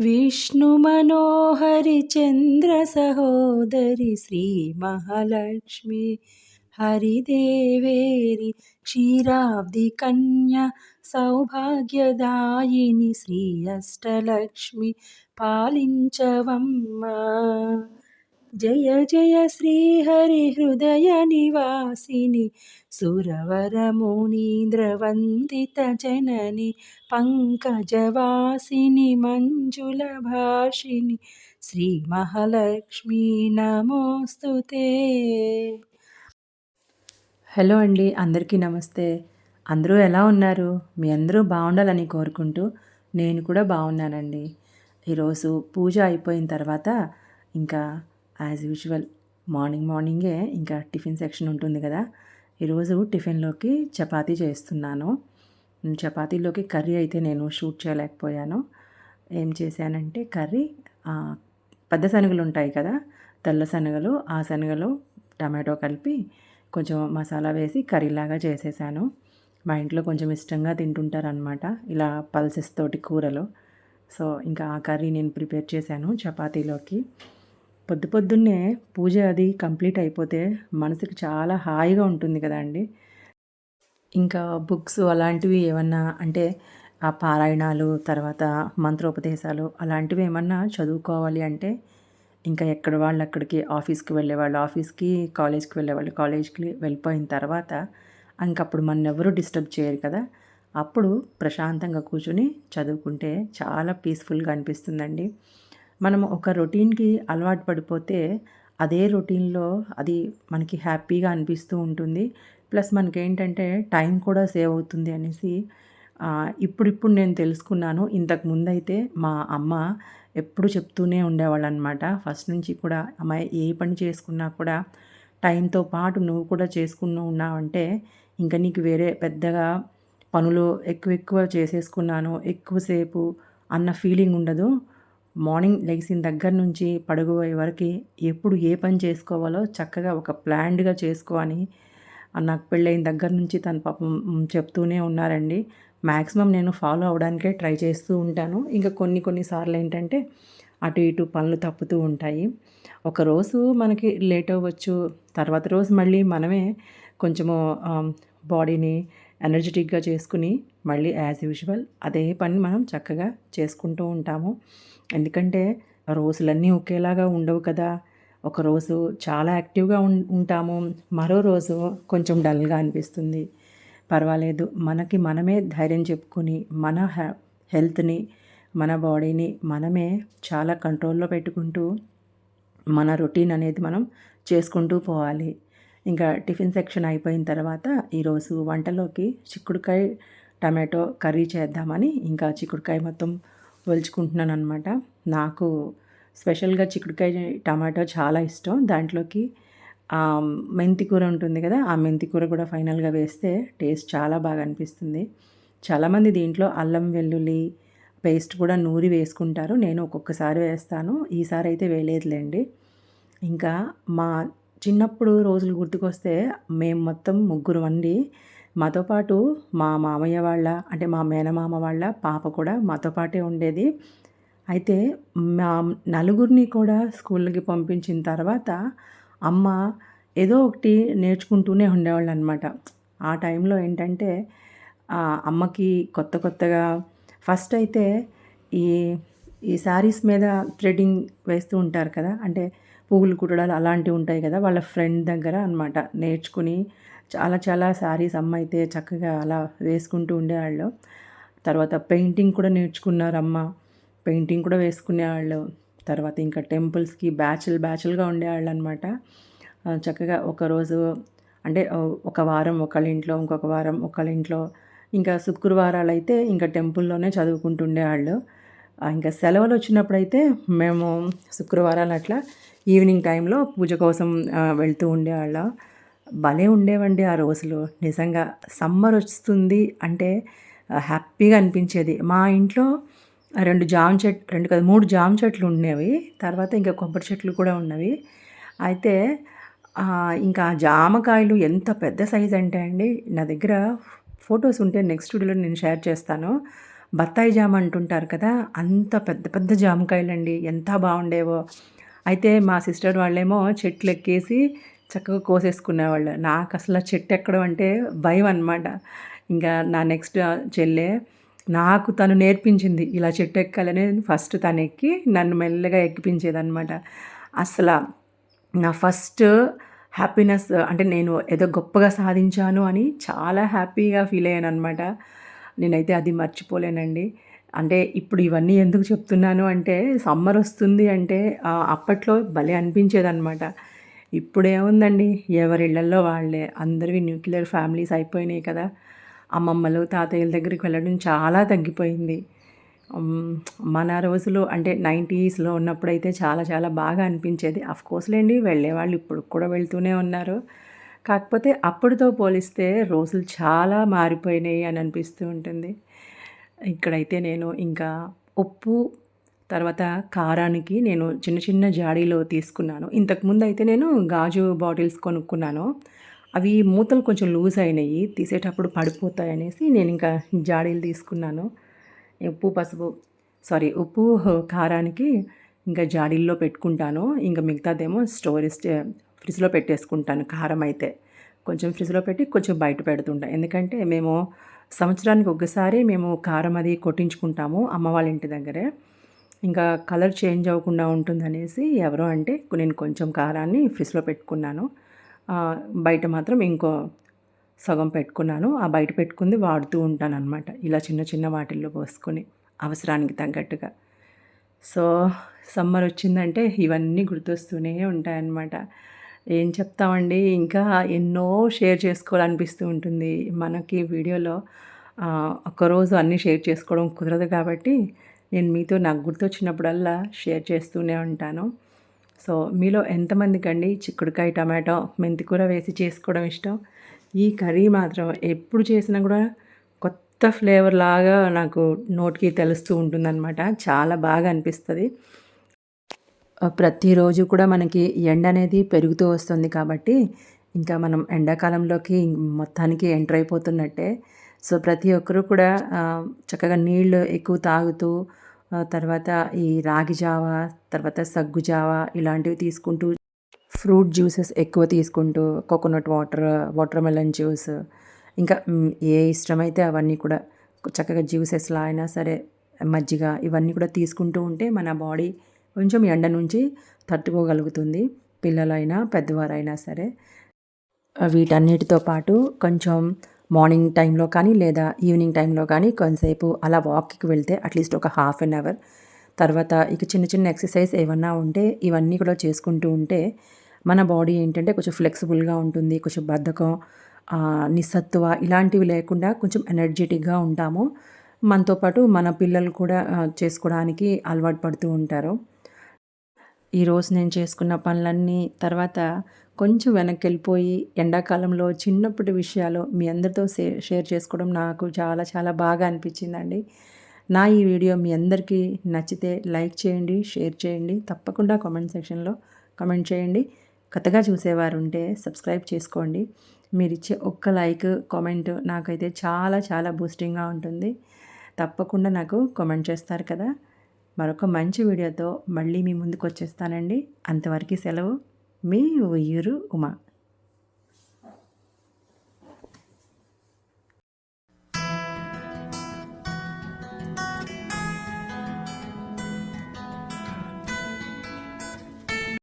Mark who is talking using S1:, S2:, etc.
S1: विष्णुमनोहरि चन्द्रसहोदरि श्रीमहालक्ष्मी हरिदेवेरि क्षीराब्धिकन्या सौभाग्यदायिनि श्री अष्टलक्ष्मि पालिञ्चवम्मा జయ జయ శ్రీహరి హృదయ నివాసిని సురవరమునీంద్రవందిత జనని పంకజవాసిని మంజుల భాషిని శ్రీ మహాలక్ష్మి నమోస్తుతే
S2: హలో అండి అందరికీ నమస్తే. అందరూ ఎలా ఉన్నారు? మీ అందరూ బాగుండాలని కోరుకుంటూ నేను కూడా బాగున్నానండి. ఈరోజు పూజ అయిపోయిన తర్వాత ఇంకా యాజ్ యూజువల్ మార్నింగ్ మార్నింగే ఇంకా టిఫిన్ సెక్షన్ ఉంటుంది కదా. ఈరోజు టిఫిన్లోకి చపాతీ చేస్తున్నాను. చపాతీలోకి కర్రీ అయితే నేను షూట్ చేయలేకపోయాను. ఏం చేశానంటే కర్రీ పెద్ద శనగలు ఉంటాయి కదా తెల్ల శనగలు ఆ శనగలు టమాటో కలిపి కొంచెం మసాలా వేసి కర్రీలాగా చేసేసాను. మా ఇంట్లో కొంచెం ఇష్టంగా తింటుంటారనమాట ఇలా పల్సెస్ తోటి కూరలు. సో ఇంకా ఆ కర్రీ నేను ప్రిపేర్ చేశాను చపాతీలోకి. పొద్దు పొద్దున్నే పూజ అది కంప్లీట్ అయిపోతే మనసుకి చాలా హాయిగా ఉంటుంది కదండి ఇంకా బుక్స్ అలాంటివి ఏమన్నా అంటే ఆ పారాయణాలు తర్వాత మంత్రోపదేశాలు అలాంటివి ఏమన్నా చదువుకోవాలి అంటే ఇంకా ఎక్కడ వాళ్ళు అక్కడికి ఆఫీస్కి వెళ్ళేవాళ్ళు ఆఫీస్కి కాలేజ్కి వెళ్ళేవాళ్ళు కాలేజ్కి వెళ్ళిపోయిన తర్వాత ఇంకప్పుడు మన ఎవరు డిస్టర్బ్ చేయరు కదా. అప్పుడు ప్రశాంతంగా కూర్చొని చదువుకుంటే చాలా పీస్ఫుల్గా అనిపిస్తుందండి. మనం ఒక రొటీన్కి అలవాటు పడిపోతే అదే రొటీన్లో అది మనకి హ్యాపీగా అనిపిస్తూ ఉంటుంది. ప్లస్ మనకేంటంటే టైం కూడా సేవ్ అవుతుంది అనేసి ఇప్పుడిప్పుడు నేను తెలుసుకున్నాను. ఇంతకు ముందైతే మా అమ్మ ఎప్పుడు చెప్తూనే ఉండేవాళ్ళు అనమాట ఫస్ట్ నుంచి కూడా అమ్మాయి ఏ పని చేసుకున్నా కూడా టైంతో పాటు నువ్వు కూడా చేసుకున్న ఉన్నావంటే ఇంకా నీకు వేరే పెద్దగా పనులు ఎక్కువ ఎక్కువ చేసేసుకున్నాను ఎక్కువసేపు అన్న ఫీలింగ్ ఉండదు. మార్నింగ్ లెగిసిన దగ్గర నుంచి పడుకోబోయే వరకు ఎప్పుడు ఏ పని చేసుకోవాలో చక్కగా ఒక ప్లాన్డ్గా చేసుకో అని నాకు పెళ్ళైన దగ్గర నుంచి తన పాపం చెప్తూనే ఉన్నారండి. మ్యాక్సిమం నేను ఫాలో అవడానికే ట్రై చేస్తూ ఉంటాను. ఇంకా కొన్ని కొన్నిసార్లు ఏంటంటే అటు ఇటు పనులు తప్పుతూ ఉంటాయి. ఒకరోజు మనకి లేట్ అవ్వచ్చు తర్వాత రోజు మళ్ళీ మనమే కొంచెము బాడీని ఎనర్జెటిక్గా చేసుకుని మళ్ళీ యాజ్ యూజువల్ అదే పని మనం చక్కగా చేసుకుంటూ ఉంటాము. ఎందుకంటే రోజులన్నీ ఒకేలాగా ఉండవు కదా. ఒకరోజు చాలా యాక్టివ్గా ఉంటాము. మరో రోజు కొంచెం డల్గా అనిపిస్తుంది. పర్వాలేదు. మనకి మనమే ధైర్యం చెప్పుకొని మన హెల్త్ని మన బాడీని మనమే చాలా కంట్రోల్లో పెట్టుకుంటూ మన రొటీన్ అనేది మనం చేసుకుంటూ పోవాలి. ఇంకా టిఫిన్ సెక్షన్ అయిపోయిన తర్వాత ఈరోజు వంటలోకి చిక్కుడుకాయ టమాటో కర్రీ చేద్దామని ఇంకా చిక్కుడుకాయ మొత్తం ఒలుచుకుంటున్నాను అనమాట నాకు స్పెషల్గా చిక్కుడుకాయ టమాటో చాలా ఇష్టం. దాంట్లోకి మెంతి కూర ఉంటుంది కదా ఆ మెంతి కూర కూడా ఫైనల్గా వేస్తే టేస్ట్ చాలా బాగా అనిపిస్తుంది. చాలామంది దీంట్లో అల్లం వెల్లుల్లి పేస్ట్ కూడా నూరి వేసుకుంటారు. నేను ఒక్కొక్కసారి వేస్తాను. ఈసారి అయితే వేయలేదులేండి. ఇంకా మా చిన్నప్పుడు రోజులు గుర్తుకొస్తే మేము మొత్తం ముగ్గురు వండి మాతో పాటు మా మామయ్య వాళ్ళ అంటే మా మేనమామ వాళ్ళ పాప కూడా మాతో పాటే ఉండేది. అయితే మా నలుగురిని కూడా స్కూల్కి పంపించిన తర్వాత అమ్మ ఏదో ఒకటి నేర్చుకుంటూనే ఉండేవాళ్ళు అనమాట ఆ టైంలో ఏంటంటే అమ్మకి కొత్త కొత్తగా ఫస్ట్ అయితే ఈ ఈ శారీస్ మీద థ్రెడింగ్ వేస్తూ ఉంటారు కదా అంటే పువ్వులు కుట్టడాలు అలాంటివి ఉంటాయి కదా వాళ్ళ ఫ్రెండ్ దగ్గర అనమాట నేర్చుకుని చాలా చాలా శారీస్ అమ్మ అయితే చక్కగా అలా వేసుకుంటూ ఉండేవాళ్ళు. తర్వాత పెయింటింగ్ కూడా నేర్చుకున్నారు అమ్మ. పెయింటింగ్ కూడా వేసుకునేవాళ్ళు. తర్వాత ఇంకా టెంపుల్స్కి బ్యాచ్లు బ్యాచ్లుగా ఉండేవాళ్ళు అనమాట చక్కగా ఒకరోజు అంటే ఒక వారం ఒకళ్ళ ఇంట్లో ఇంకొక వారం ఒకళ్ళ ఇంట్లో. ఇంకా శుక్రవారాలు అయితే ఇంకా టెంపుల్లోనే చదువుకుంటుండేవాళ్ళు ఇంకా సెలవులు వచ్చినప్పుడైతే మేము శుక్రవారాలు అట్లా ఈవినింగ్ టైంలో పూజ కోసం వెళ్తూ ఉండేవాళ్ళం. భలే ఉండేవండి ఆ రోజులు. నిజంగా సమ్మర్ వస్తుంది అంటే హ్యాపీగా అనిపించేది. మా ఇంట్లో రెండు జామ చెట్ రెండు కదా మూడు జామ చెట్లు ఉండేవి. తర్వాత ఇంకా కొబ్బరి చెట్లు కూడా ఉన్నవి. అయితే ఇంకా జామకాయలు ఎంత పెద్ద సైజ్ అంటే అండి నా దగ్గర ఫొటోస్ ఉంటే నెక్స్ట్ వీడియోలో నేను షేర్ చేస్తాను. బత్తాయి జామ అంటుంటారు కదా అంత పెద్ద పెద్ద జామకాయలు అండి ఎంత బాగుండేవో. అయితే మా సిస్టర్ వాళ్ళేమో చెట్లు ఎక్కేసి చక్కగా కోసేసుకునేవాళ్ళు. నాకు అసలు చెట్టు ఎక్కడం అంటే భయం అనమాట ఇంకా నా నెక్స్ట్ చెల్లె నాకు తను నేర్పించింది ఇలా చెట్టు ఎక్కాలని ఫస్ట్ తను ఎక్కి నన్ను మెల్లగా ఎక్కిపించేదనమాట అసలు నా ఫస్ట్ హ్యాపీనెస్ అంటే నేను ఏదో గొప్పగా సాధించాను అని చాలా హ్యాపీగా ఫీల్ అయ్యాను అనమాట నేనైతే అది మర్చిపోలేనండి. అంటే ఇప్పుడు ఇవన్నీ ఎందుకు చెప్తున్నాను అంటే సమ్మర్ వస్తుంది అంటే అప్పట్లో భలే అనిపించేదనమాట ఇప్పుడేముందండి ఎవరిళ్ళల్లో వాళ్ళే. అందరివి న్యూక్లియర్ ఫ్యామిలీస్ అయిపోయినాయి కదా. అమ్మమ్మలు తాతయ్యల దగ్గరికి వెళ్ళడం చాలా తగ్గిపోయింది. మన రోజులు అంటే నైంటీస్లో ఉన్నప్పుడైతే చాలా చాలా బాగా అనిపించేది. కోర్స్లేండి వెళ్ళేవాళ్ళు ఇప్పుడు కూడా వెళ్తూనే ఉన్నారు. కాకపోతే అప్పటితో పోలిస్తే రోజులు చాలా మారిపోయినాయి అని అనిపిస్తూ ఉంటుంది. ఇక్కడైతే నేను ఇంకా ఉప్పు తర్వాత కారానికి నేను చిన్న చిన్న జాడీలో తీసుకున్నాను. ఇంతకుముందు అయితే నేను గాజు బాటిల్స్ కొనుక్కున్నాను. అవి మూతలు కొంచెం లూజ్ అయినాయి. తీసేటప్పుడు పడిపోతాయి అనేసి నేను ఇంకా జాడీలు తీసుకున్నాను. ఉప్పు పసుపు సారీ ఉప్పు కారానికి ఇంకా జాడీల్లో పెట్టుకుంటాను. ఇంకా మిగతాదేమో స్టోరేజ్ ఫ్రిడ్జ్లో పెట్టేసుకుంటాను కారం అయితే. కొంచెం ఫ్రిడ్జ్లో పెట్టి కొంచెం బయట పెడుతుంటాను ఎందుకంటే మేము సంవత్సరానికి ఒకసారి మేము కారం అది కొట్టించుకుంటాము అమ్మ వాళ్ళ ఇంటి దగ్గరే. ఇంకా కలర్ చేంజ్ అవ్వకుండా ఉంటుందనేసి ఎవరో అంటే నేను కొంచెం కారాన్ని ఫ్రిడ్జ్లో పెట్టుకున్నాను. బయట మాత్రం ఇంకో సగం పెట్టుకున్నాను. ఆ బయట పెట్టుకుంది వాడుతూ ఉంటాను అనమాట ఇలా చిన్న చిన్న వాటిల్లో పోసుకొని అవసరానికి తగ్గట్టుగా. సో సమ్మర్ వచ్చిందంటే ఇవన్నీ గుర్తొస్తూనే ఉంటాయన్నమాట. ఏం చెప్తామండి? ఇంకా ఎన్నో షేర్ చేసుకోవాలనిపిస్తూ ఉంటుంది. మనకి వీడియోలో ఒక్కరోజు అన్నీ షేర్ చేసుకోవడం కుదరదు కాబట్టి నేను మీతో నాకు గుర్తొచ్చినప్పుడల్లా షేర్ చేస్తూనే ఉంటాను. సో మీలో ఎంతమందికి అండి చిక్కుడుకాయ టమాటో మెంతికూర వేసి చేసుకోవడం ఇష్టం? ఈ కర్రీ మాత్రం ఎప్పుడు చేసినా కూడా కొత్త ఫ్లేవర్ లాగా నాకు నోటికి తెలుస్తూ ఉంటుందన్నమాట. చాలా బాగా అనిపిస్తుంది. ప్రతిరోజు కూడా మనకి ఎండ అనేది పెరుగుతూ వస్తుంది కాబట్టి ఇంకా మనం ఎండాకాలంలోకి మొత్తానికి ఎంటర్ అయిపోతున్నట్టే. సో ప్రతి ఒక్కరూ కూడా చక్కగా నీళ్ళు ఎక్కువ తాగుతూ తర్వాత ఈ రాగి జావ తర్వాత సగ్గు జావ ఇలాంటివి తీసుకుంటూ ఫ్రూట్ జ్యూసెస్ ఎక్కువ తీసుకుంటూ coconut water watermelon juice ఇంకా ఏ ఇష్టమైతే అవన్నీ కూడా చక్కగా జ్యూసెస్లా అయినా సరే మజ్జిగ ఇవన్నీ కూడా తీసుకుంటూ ఉంటే మన బాడీ కొంచెం ఎండ నుంచి తట్టుకోగలుగుతుంది పిల్లలైనా పెద్దవారైనా సరే. వీటన్నిటితో పాటు కొంచెం మార్నింగ్ టైంలో కానీ లేదా ఈవినింగ్ టైంలో కానీ కొంతసేపు అలా వాక్కి వెళ్తే అట్లీస్ట్ ఒక హాఫ్ అన్ అవర్. తర్వాత ఇక చిన్న చిన్న ఎక్సర్సైజ్ ఏమన్నా ఉంటే ఇవన్నీ కూడా చేసుకుంటూ ఉంటే మన బాడీ ఏంటంటే కొంచెం ఫ్లెక్సిబుల్గా ఉంటుంది కొంచెం బద్ధకం నిస్సత్తువ ఇలాంటివి లేకుండా కొంచెం ఎనర్జెటిక్గా ఉంటాము. మనతో పాటు మన పిల్లలు కూడా చేసుకోవడానికి అలవాటు పడుతూ ఉంటారు. ఈరోజు నేను చేసుకున్న పనులన్నీ తర్వాత కొంచెం వెనక్కి వెళ్ళిపోయి ఎండాకాలంలో చిన్నప్పటి విషయాలు మీ అందరితో షేర్ చేసుకోవడం నాకు చాలా చాలా బాగా అనిపించిందండి. నా ఈ వీడియో మీ అందరికీ నచ్చితే లైక్ చేయండి షేర్ చేయండి తప్పకుండా కామెంట్ సెక్షన్లో కమెంట్ చేయండి. కొత్తగా చూసేవారు ఉంటే సబ్స్క్రైబ్ చేసుకోండి. మీరు ఇచ్చే ఒక్క లైక్ కామెంట్ నాకైతే చాలా చాలా బూస్టింగ్గా ఉంటుంది. తప్పకుండా నాకు కామెంట్ చేస్తారు కదా. మరొక మంచి వీడియోతో మళ్ళీ మీ ముందుకు వచ్చేస్తానండి అంతవరకు సెలవు. మీ ఉయ్యూరు ఉమా.